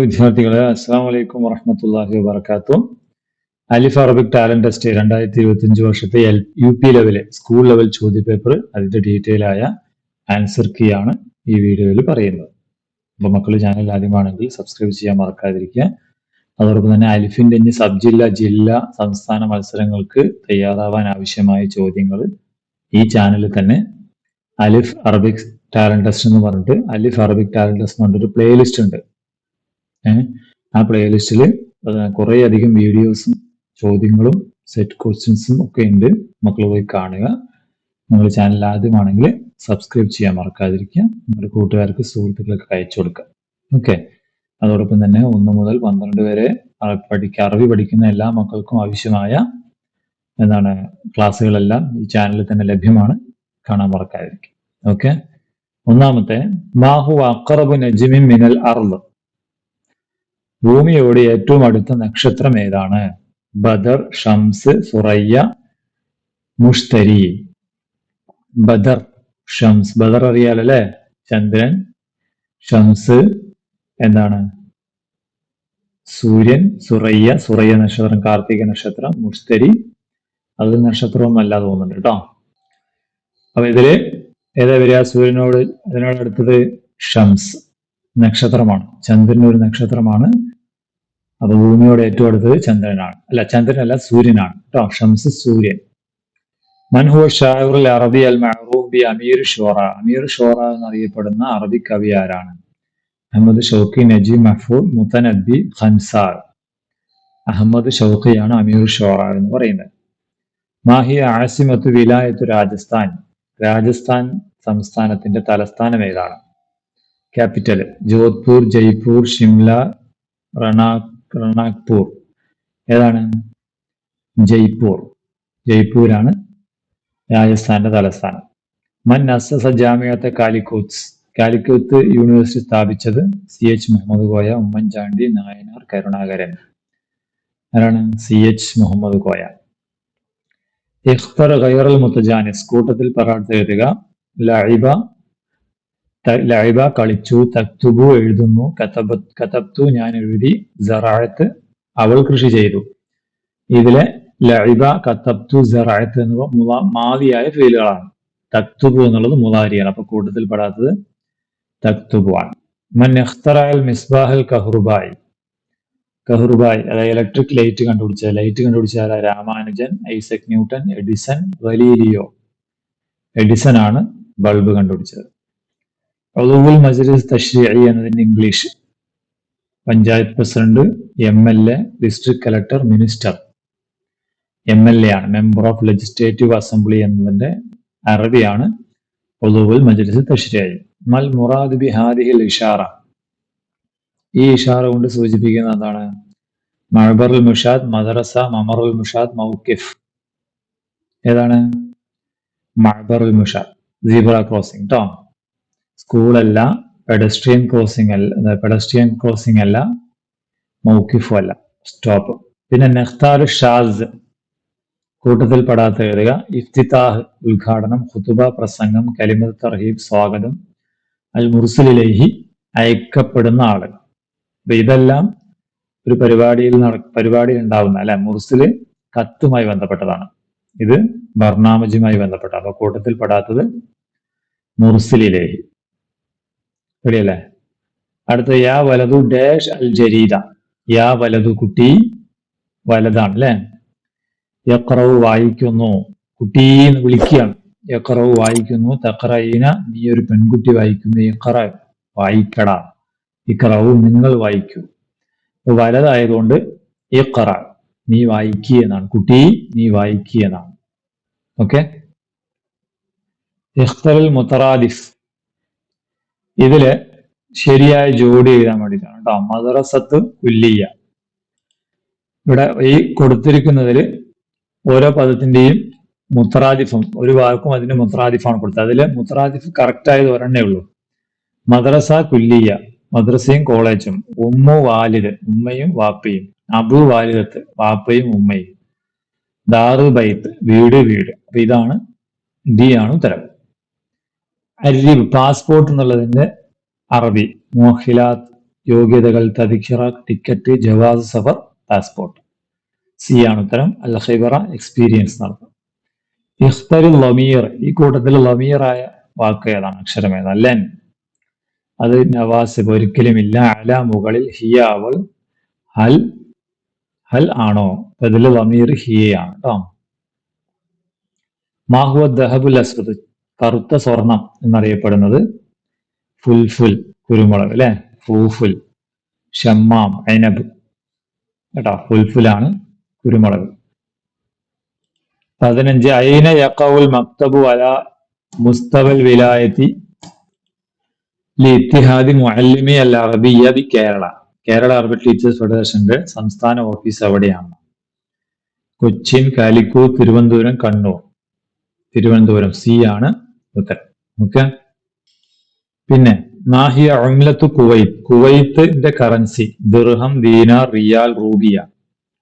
സ്നേഹമുള്ള വിദ്യാർത്ഥികളെ അസ്സാം വലൈക്കും വറഹമത്തല്ലാഹി വാബർക്കാത്തു അലിഫ് അറബിക് ടാലന്റ് ടെസ്റ്റ് രണ്ടായിരത്തി ഇരുപത്തി അഞ്ച് വർഷത്തെ എൽ യു പി ലെവലെ സ്കൂൾ ലെവൽ ചോദ്യപേപ്പർ അതിന്റെ ഡീറ്റെയിൽ ആയ ആൻസർ കീ ആണ് ഈ വീഡിയോയിൽ പറയുന്നത്. അപ്പൊ മക്കൾ ചാനൽ ആദ്യമാണെങ്കിൽ സബ്സ്ക്രൈബ് ചെയ്യാൻ മറക്കാതിരിക്കുക. അതോടൊപ്പം തന്നെ അലിഫിന്റെ ഇനി സബ് ജില്ല ജില്ല സംസ്ഥാന മത്സരങ്ങൾക്ക് തയ്യാറാവാൻ ആവശ്യമായ ചോദ്യങ്ങൾ ഈ ചാനലിൽ തന്നെ അലിഫ് അറബിക് ടാലന്റ് ടെസ്റ്റ് എന്ന് പറഞ്ഞിട്ട് അലിഫ് അറബിക് ടാലന്റ് ടെസ്റ്റ് എന്ന് പറഞ്ഞിട്ട് ഒരു പ്ലേലിസ്റ്റ് ഉണ്ട്. ആ പ്ലേലിസ്റ്റിൽ കുറേ അധികം വീഡിയോസും ചോദ്യങ്ങളും സെറ്റ് ക്വസ്റ്റ്യൻസും ഒക്കെ ഉണ്ട്. മക്കൾ പോയി കാണുക. നിങ്ങൾ ചാനൽ ആദ്യമാണെങ്കിൽ സബ്സ്ക്രൈബ് ചെയ്യാൻ മറക്കാതിരിക്കുക. നിങ്ങളുടെ കൂട്ടുകാർക്ക് സുഹൃത്തുക്കൾക്ക് അയച്ചു കൊടുക്കുക. ഓക്കെ അതോടൊപ്പം തന്നെ ഒന്ന് മുതൽ പന്ത്രണ്ട് വരെ പഠിക്കുക അറബി പഠിക്കുന്ന എല്ലാ മക്കൾക്കും ആവശ്യമായ എന്താണ് ക്ലാസ്സുകളെല്ലാം ഈ ചാനലിൽ തന്നെ ലഭ്യമാണ്. കാണാൻ മറക്കാതിരിക്കുക. ഓക്കെ ഒന്നാമത്തെ മാഹു അക്രബു നജിമിൻ മിനൽ അർദ്. ഭൂമിയോട് ഏറ്റവും അടുത്ത നക്ഷത്രം ഏതാണ്? ബദർ ഷംസ് സുറയ്യ മുഷ്തരി. ബദർ ഷംസ്. ബദർ അറിയാലല്ലേ? ചന്ദ്രൻ ഷംസ്. എന്താണ്? സൂര്യൻ സുറയ്യ. സുറയ്യ നക്ഷത്രം കാർത്തിക നക്ഷത്രം മുഷ്തരി. അത് നക്ഷത്രവും അല്ല തോന്നുന്നുണ്ട് കേട്ടോ. അപ്പൊ ഇതിൽ ഏതാ വരിക? സൂര്യനോട് അതിനോട് അടുത്തത് ഷംസ് നക്ഷത്രമാണ്. ചന്ദ്രൻ ഒരു നക്ഷത്രമാണ്. അപ്പൊ ഭൂമിയോട് ഏറ്റവും അടുത്തത് ചന്ദ്രനാണ്. അല്ല ചന്ദ്രനല്ല സൂര്യനാണ്. കേട്ടോ ഷംസ് സൂര്യൻ. മൻഹു ഷായുൽ അറബി അൽ മഹറൂബ് ബി അമീർ ഷോറ. അമീർ ഷോറ എന്നറിയപ്പെടുന്ന അറബി കവി ആരാണ്? അഹമ്മദ് ഷൗക്കി നജി മഹ്ഫൂദ് മുത്തനബി ഖൻസാർ. അഹമ്മദ് ഷൗക്കിയാണ് അമീർ ഷോറ എന്ന് പറയുന്നത്. മാഹിയ ആസിമത്ത് വിലായത്ത് രാജസ്ഥാൻ. രാജസ്ഥാൻ സംസ്ഥാനത്തിന്റെ തലസ്ഥാനം ഏതാണ്? ക്യാപിറ്റൽ ജോധ്പൂർ ജയ്പൂർ ഷിംല റണാ റണാക്പൂർ ഏതാണ്? ജയ്പൂർ. ജയ്പൂരാണ് രാജസ്ഥാന്റെ തലസ്ഥാനം. മൻ അസസ ജാമിയത്തെ കാലിക്കൂത്ത് കാലിക്കോത്ത് യൂണിവേഴ്സിറ്റി സ്ഥാപിച്ചത് സി എച്ച് മുഹമ്മദ് കോയ ഉമ്മൻചാണ്ടി നായനാർ കരുണാകരൻ. ആരാണ്? C H Muhammad Koya. ഇഖ്തർ ഖൈറൽ മുത്തജാനിസ്. കൂട്ടത്തിൽ പറാട്ട് എഴുതുക ലൈബ ലൈബ കളിച്ചു തക്തുബു എഴുതുന്നു കതബ കതബ്തു ഞാൻ എഴുതി ജറായത്ത് അവൾ കൃഷി ചെയ്തു. ഇതിലെ ലൈബ കത്തബ്തു ജറായത്ത് എന്നിവ മാവിയായ ഫീലുകളാണ്. തക്തുബു എന്നുള്ളത് മുതാരിയാണ് അപ്പൊ കൂട്ടത്തിൽ പെടാത്തത് തക്തുബു ആണ്. മൻ എഖ്തറായൽ മിസ്ബാഹൽ കഹ്റുബായി. കഹ്റുബായി അതായത് ഇലക്ട്രിക് ലൈറ്റ് കണ്ടുപിടിച്ച ലൈറ്റ് കണ്ടുപിടിച്ച Ramanujan Isaac Newton Edison Galileo Edison ആണ് ബൾബ് കണ്ടുപിടിച്ചത്. ഒളുവുൽ മജ്ലിസ് തഷ്രീഇ എന്നതിന്റെ English. Panchayat president M L A district collector minister. M L A ആണ് മെമ്പർ ഓഫ് ലെജിസ്ലേറ്റീവ് അസംബ്ലി എന്നതിന്റെ അറബിയാണ് ഒളുവുൽ മജ്ലിസ് തഷ്രീഇ മൽ മുറാദ് ബി ഹാദിഹിൽ ഇഷാറ. ഈ ഇഷാറ കൊണ്ട് സൂചിപ്പിക്കുന്ന എന്താണ്? മഴബറുൽ മുഷാദ് മദ്രസ മമറുൽ മുഷാദ് മൗക്കിഫ് ഏതാണ്? മഴബറുൽ മുഷാദ് സീബ്ര ക്രോസിംഗ്. കേട്ടോ സ്കൂളല്ല പെഡസ്ട്രിയൻ ക്രോസിംഗ് അല്ല പെഡസ്ട്രിയൻ ക്രോസിംഗ് അല്ല മൗക്കിഫു അല്ല സ്റ്റോപ്പ് പിന്നെ നെഹ്താർ ഷാസ് കൂട്ടത്തിൽ പെടാത്ത എഴുതുക ഇഫ്തിതാഹ് ഉദ്ഘാടനം ഖുതുബ പ്രസംഗം കലിമത് തർഹീബ് സ്വാഗതം അൽ മുർസലിലേഹി അയക്കപ്പെടുന്ന ആളുകൾ. അപ്പൊ ഇതെല്ലാം ഒരു പരിപാടിയിൽ നട പരിപാടിയിൽ ഉണ്ടാവുന്ന അല്ലെ മുർസിൽ കത്തുമായി ബന്ധപ്പെട്ടതാണ്. ഇത് ബർണാമജുമായി ബന്ധപ്പെട്ട അപ്പൊ കൂട്ടത്തിൽ പെടാത്തത് മുർസിലിലേഹി. റെഡിയല്ലേ അടുത്ത യാ വലതു ഡാഷ് അൽ ജരീദ. യാ വലതു കുട്ടി വലതാണ് അല്ലെ? യക്രവ് വായിക്കുന്നു. കുട്ടി എന്ന് വിളിക്കുകയാണ്. യക്രവ് വായിക്കുന്നു. തക്രൈന നീ ഒരു പെൺകുട്ടി വായിക്കുന്നു. യക്ര വായിക്കട. ഇക്രവ് നിങ്ങൾ വായിക്കൂ. വലതായതുകൊണ്ട് ഇക്ര നീ വായിക്കുക എന്നാണ്. കുട്ടി നീ വായിക്കുക എന്നാണ്. ഓക്കെ? മുത്തറാദിഫ് ഇതിൽ ശരിയായ ജോഡി എഴുതാൻ വേണ്ടിയിട്ടാണ് കേട്ടോ. മദ്രസത്ത് കുല്ലിയ. ഇവിടെ ഈ കൊടുത്തിരിക്കുന്നതിൽ ഓരോ പദത്തിന്റെയും മുത്രാദിഫും ഒരു വാക്കും അതിന്റെ മുത്രാദിഫാണ് കൊടുത്തത്. അതിൽ മുത്രാദിഫ് കറക്റ്റ് ആയത് ഒരെണ്ണേ ഉള്ളൂ. മദ്രസ കുല്ലിയ മദ്രസയും കോളേജും ഉമ്മു വാലിദ് ഉമ്മയും വാപ്പയും അബു വാലിദത്ത് വാപ്പയും ഉമ്മയും. ദാറു ബൈത്ത് വീട് വീട്. അപ്പൊ ഇതാണ് ഡി ആണ് ഉത്തരം. അരിബ് പാസ്പോർട്ട് എന്നുള്ളതിന്റെ അറബി. മോഹിലാത്ത് യോഗ്യതകൾ തദിഖിറ ടിക്കറ്റ് ജവാസ് സഫർ പാസ്പോർട്ട് സി ആണ് ഉത്തരം. അൽ ഹൈബറ എക്സ്പീരിയൻസ് നടത്തും ഇഖ്തരു ലമീർ ഈ കൂട്ടത്തിൽ ലമീറായ വാക്ക് ഏതാണ്? അക്ഷരം ഏതാണ്? ലെൻ. അത് നവാസിബ് ഒരിക്കലുമില്ല അല മുകളിൽ ഹിയ അവൾ ഹൽ ഹൽ ആണോ? അതിൽ ലമീർ ഹിയ ആണ് കേട്ടോ മാഹുവ ദഹബുൽ അസ്വദ് കറുത്ത സ്വർണം എന്നറിയപ്പെടുന്നത് ഫുൽഫുൽ കുരുമുളക് അല്ലെ? ഫൂഫുൽ ഷമ്മാം അനബ് കേട്ടോ ഫുൽഫുലാണ് കുരുമുളക്. പതിനഞ്ച് അയിന യക്കവുൽ മക്തബു അല മുസ്തവൽ വിലായത്തി ലിത്തിഹാദി മുഅല്ലിമി അൽ അറബിയ ബി കേരള. കേരള അറബി ടീച്ചേഴ്സ് ഫെഡറേഷന്റെ സംസ്ഥാന ഓഫീസ് എവിടെയാണ് കൊച്ചിൻ കാലിക്കൂ തിരുവനന്തപുരം കണ്ണൂർ. തിരുവനന്തപുരം സി ആണ് ഉത്തരം ഓക്കെ. പിന്നെ നാഹിയ ഉംലത്തു കുവൈത്ത്. കുവൈത്തിന്റെ കറൻസി ദിർഹം ദീനാർ റിയാൽ റൂബിയ.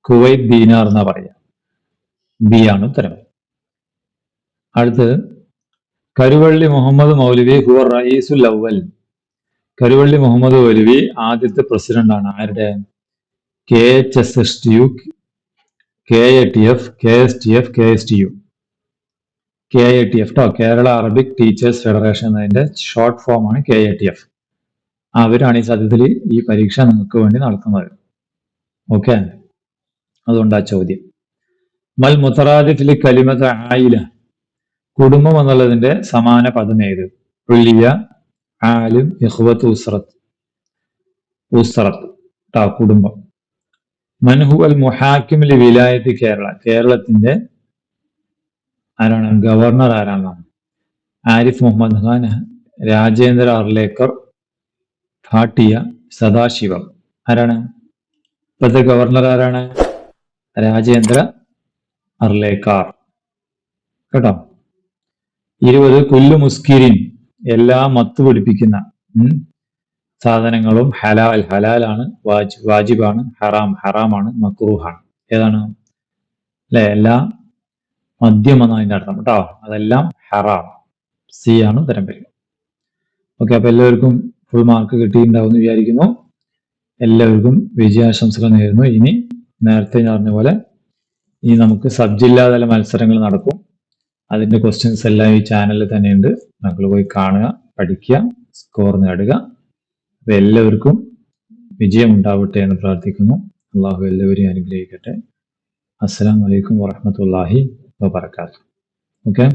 കുവൈത്ത് ദീനാർ എന്നാ പറയാ ബി ആണ് ഉത്തരം. അടുത്ത് കരുവള്ളി മുഹമ്മദ് മൗലവി ഹുവർ റയീസുൽ അവൽ കരുവള്ളി മുഹമ്മദ് മൗലവി ആദ്യത്തെ പ്രസിഡന്റ് ആണ്. ആരുടെ? K H S S T U K A T F K S T F K S T U. K I T F കേട്ടോ കേരള അറബിക് ടീച്ചേഴ്സ് ഫെഡറേഷൻ എന്നതിന്റെ ഷോർട്ട് ഫോം ആണ് കെ ഐ ടി എഫ് അവരാണ് ഈ സത്യത്തിൽ ഈ പരീക്ഷ നിങ്ങൾക്ക് വേണ്ടി നടത്തുന്നത്. ഓക്കെ അതുകൊണ്ട് ആ ചോദ്യം. മൽ മുത്തറാദിഫിൽ കലിമത്ത് ആയില. കുടുംബം എന്നുള്ളതിന്റെ സമാന പദം ഏത്? ഉള്ളിയ ആലും ഇഹ്വത്ത് ഉസ്രത്ത്. ഉസ്രത്ത് ടാ കുടുംബം. മൻഹു അൽ മുഹാക്കിമിൽ വിലായത്ത് കേരള. കേരളത്തിന്റെ ആരാണ്? ഗവർണർ ആരാണെന്നാണ് ആരിഫ് മുഹമ്മദ് ഖാൻ രാജേന്ദ്ര അർലേക്കർ ഭാട്ടിയ സദാശിവം. ആരാണ്? ഇപ്പോഴത്തെ ഗവർണർ ആരാണ്? രാജേന്ദ്ര അർലേക്കാർ. കേട്ടോ? ഇരുപത് കുല്ലു മുസ്കിരിൻ എല്ലാ മത്ത് പിടിപ്പിക്കുന്ന സാധനങ്ങളും ഹലാൽ ഹലാലാണ് വാജ് വാജിബാണ് ഹറാം ഹറാമാണ് മക്രൂഹാണ്. ഏതാണ്? അല്ലെ എല്ലാ മദ്യം എന്നാണ് അതിന്റെ അർത്ഥം കേട്ടോ. അതെല്ലാം ഹറാം. സി ആണ് തരം പേര് ഓക്കെ അപ്പൊ എല്ലാവർക്കും ഫുൾ മാർക്ക് കിട്ടിയിട്ടുണ്ടാവും എന്ന് വിചാരിക്കുന്നു. എല്ലാവർക്കും വിജയാശംസകൾ നേരുന്നു. ഇനി നേരത്തെ ഞാൻ പറഞ്ഞ പോലെ ഇനി നമുക്ക് സബ് ജില്ലാതല മത്സരങ്ങൾ നടക്കും. അതിന്റെ ക്വസ്റ്റ്യൻസ് എല്ലാം ഈ ചാനലിൽ തന്നെയുണ്ട്. നിങ്ങൾ പോയി കാണുക പഠിക്കുക സ്കോർ നേടുക. അപ്പൊ എല്ലാവർക്കും വിജയം ഉണ്ടാവട്ടെ എന്ന് പ്രാർത്ഥിക്കുന്നു. അള്ളാഹു എല്ലാവരെയും അനുഗ്രഹിക്കട്ടെ. അസ്സാം വലൈക്കും വറഹമത്തല്ലാഹി വബർക്കാത്തു ഓക്കെ